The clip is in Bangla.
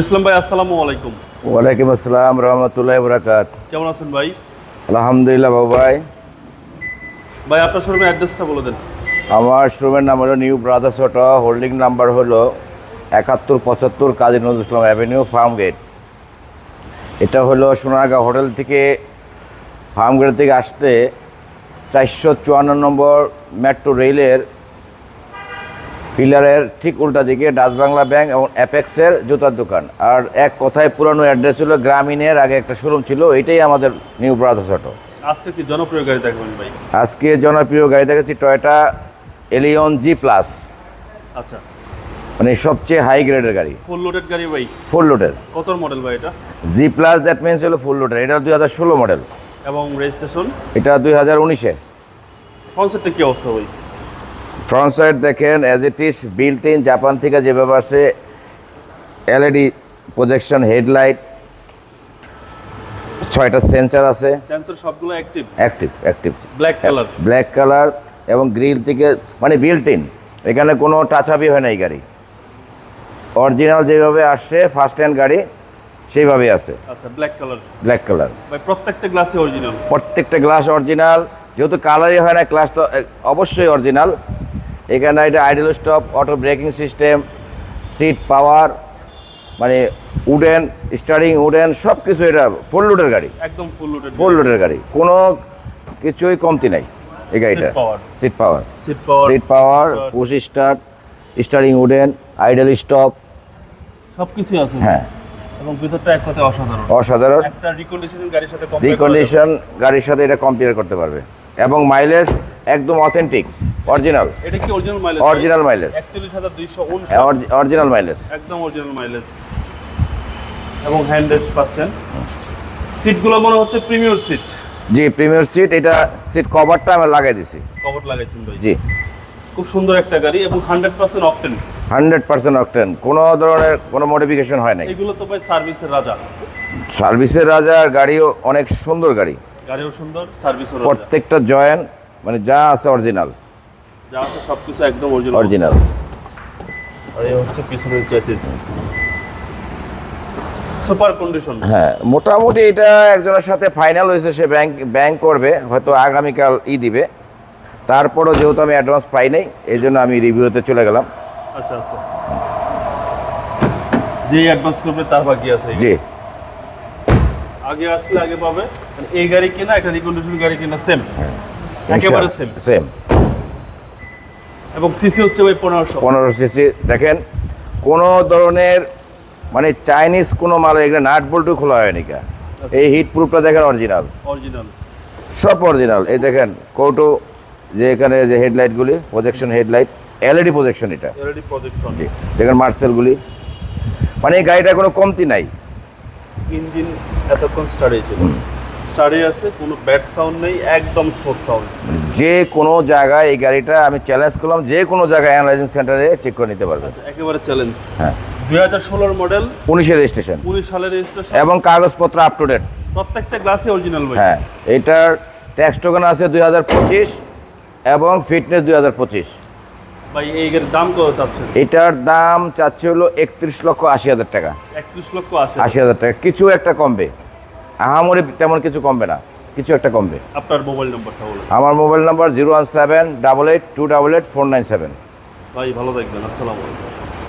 ইসলাম ভাই আসসালামু আলাইকুম। ওয়ালাইকুম আসসালাম রহমতুল্লাহ বরাকাত কেমন আছেন ভাই? আলহামদুলিল্লাহ বাবু ভাই। ভাই আপনার শোরুমের অ্যাড্রেসটা বলে দেন। আমার শোরুমের নাম হলো new brothers auto holding number হলো একাত্তর পঁচাত্তর Kazi Nazrul Islam avenue farm gate. এটা হলো সোনারগাঁও হোটেল থেকে ফার্ম গেট থেকে আসতে চারশো চুয়ান্ন নম্বর মেট্রো রেলের পিলারের ঠিক উল্টা দিকে ডাচ বাংলা ব্যাংক এবং অ্যাপেক্সের জুতার দোকান। আর এক কথায় পুরানো অ্যাড্রেস ছিল গ্রামীণের আগে একটা শোরুম ছিল এটাই আমাদের নিউ ব্রাদার্স অটো। আজকে কি জনপ্রিয় গাড়ি দেখবেন ভাই? আজকে জনপ্রিয় গাড়ি দেখাচ্ছি টয়োটা এলিয়ন জি প্লাস আচ্ছা। মানে সবচেয়ে হাই গ্রেডের গাড়ি। ফুল লোডেড গাড়ি ভাই? ফুল লোডের কত মডেল ভাই এটা? জি প্লাস দ্যাট মিনস হলো ফুল লোডের এটা দুই হাজার ষোলো মডেল এবং রেজিস্ট্রেশন এটা দুই হাজার উনিশে। কনসেপ্টে কি অবস্থা ভাই? ফ্রন্ট সাইড দেখেন as it is built in Japan থেকে যেভাবে আসে এলইডি প্রজেকশন হেডলাইট ছয়টা সেন্সার আছে। সেন্সর সবগুলো active active active black colour black colour এবং গ্রিল থেকে মানে বিল্ট ইন এখানে কোনো টাচ আপই হয় না এই গাড়ি। অরিজিনাল যেভাবে আসছে ফার্স্ট হ্যান্ড গাড়ি সেইভাবেই আছে। আচ্ছা ব্ল্যাক কালার ব্ল্যাক কালার ভাই প্রত্যেকটা গ্লাসে অরিজিনাল প্রত্যেকটা গ্লাস অরিজিনাল যেহেতু কালারই হয় না গ্লাস তো অবশ্যই অরিজিনাল এখানে এটা idle stop auto braking system seat power মানে উডেন স্টারিং উডেন সব কিছু এটা ফুল লোডের গাড়ি। একদম ফুল লোডেড ফুল লোডের গাড়ি। কোনো কিছুই কমতি নাই এই গাড়িটা seat power seat power seat power push start steering wooden idle stop সব কিছুই আছে। হ্যাঁ। এবং ভিতরটা এক কথায় অসাধারণ। অসাধারণ। একটা রিকন্ডিশনিং গাড়ির সাথে compare করা যাবে। রিকন্ডিশন গাড়ির সাথে এটা কম্পেয়ার করতে পারবে। এবং মাইলেজ একদম অথেন্টিক অরিজিনাল এটা কি অরিজিনাল মাইলেজ অরিজিনাল মাইলেজ একচল্লিশ হাজার দুইশো অরিজিনাল মাইলেজ একদম অরিজিনাল মাইলেজ এবং হ্যান্ড রেস্ট পাচ্ছেন। সিটগুলো মনে হচ্ছে প্রিমিয়ার সিট জি প্রিমিয়ার সিট এটা সিট কভারটা আমি লাগাই দিছি। কভার লাগাইছেন ভাই। জি। খুব সুন্দর একটা গাড়ি এবং hundred percent octane hundred percent octane কোনো ধরনের কোনো মডিফিকেশন হয় নাই। এগুলো তো ভাই সার্ভিসের রাজা। সার্ভিসের রাজা আর গাড়িও অনেক সুন্দর গাড়ি। গাড়িও সুন্দর সার্ভিসও রাজা। প্রত্যেকটা জয়েন মানে যা আছে অরিজিনাল যা আছে সব কিছু একদম অরিজিনাল অরিজিনাল আর এই হচ্ছে পিছনের চেসিস সুপার কন্ডিশন হ্যাঁ মোটামুটি এটা একজনের সাথে ফাইনাল হয়েছে সে ব্যাংক ব্যাংক করবে হয়তো আগামীকাল ই দিবে। তারপরও যেহেতু আমি অ্যাডভান্স পাই নাই এই জন্য আমি রিভিউতে চলে গেলাম। আচ্ছা আচ্ছা। যে অ্যাডভান্স করবে তার বাকি আছে। জি। আগে আসলে আগে পাবে। মানে এই গাড়ি কিনা একটা রিকন্ডিশন গাড়ি কিনা সেম একেবারে সেম সেম এবং সিসি হচ্ছে ভাই পনেরোশো। পনেরো সিসি দেখেন কোনো ধরনের মানে চাইনিজ কোনো মাল এখানে নাট বল্টু খোলা হয়নি কা এই হিট প্রুফটা দেখেন অরিজিনাল অরিজিনাল সব অরিজিনাল এই দেখেন কৌটো যে এখানে যে হেডলাইটগুলি প্রজেকশন হেডলাইট এলইডি প্রজেকশন এটা। এলইডি প্রজেকশন জি দেখেন মার্সেলগুলি মানে এই গাড়িটার কোনো কমতি নাই। ইঞ্জিন এতক্ষণ স্টার্ট হয়েছিল আছে কোনো ব্যাড সাউন্ড নেই একদম স্মুথ সাউন্ড যে কোনো জায়গায় এই গাড়িটা আমি চ্যালেঞ্জ করলাম যে কোনো জায়গায় অ্যানালাইজিং সেন্টারে চেক করে নিতে পারবে। আচ্ছা একেবারে চ্যালেঞ্জ হ্যাঁ। দুই হাজার ষোলোর মডেল উনিশের রেজিস্ট্রেশন উনিশ সালের রেজিস্ট্রেশন এবং কাগজপত্র আপ টু ডেট প্রত্যেকটা গ্লাসে অরিজিনাল হ্যাঁ এটার ট্যাক্স টোকেন আছে দুই হাজার পঁচিশ এবং ফিটনেস দুই হাজার পঁচিশ। ভাই এই গাড়ির দাম কত চাচ্ছেন? এটার দাম চাচ্ছে হলো একত্রিশ লক্ষ আশি হাজার টাকা। একত্রিশ লক্ষ আশি হাজার টাকা কিছু একটা কমবে। আহামরি তেমন কিছু কমবে না কিছু একটা কমবে। আপনার মোবাইল নাম্বারটা বলুন। আমার mobile number zero one seven double eight two double eight four nine seven ভাই ভালো থাকবেন আসসালামু আলাইকুম।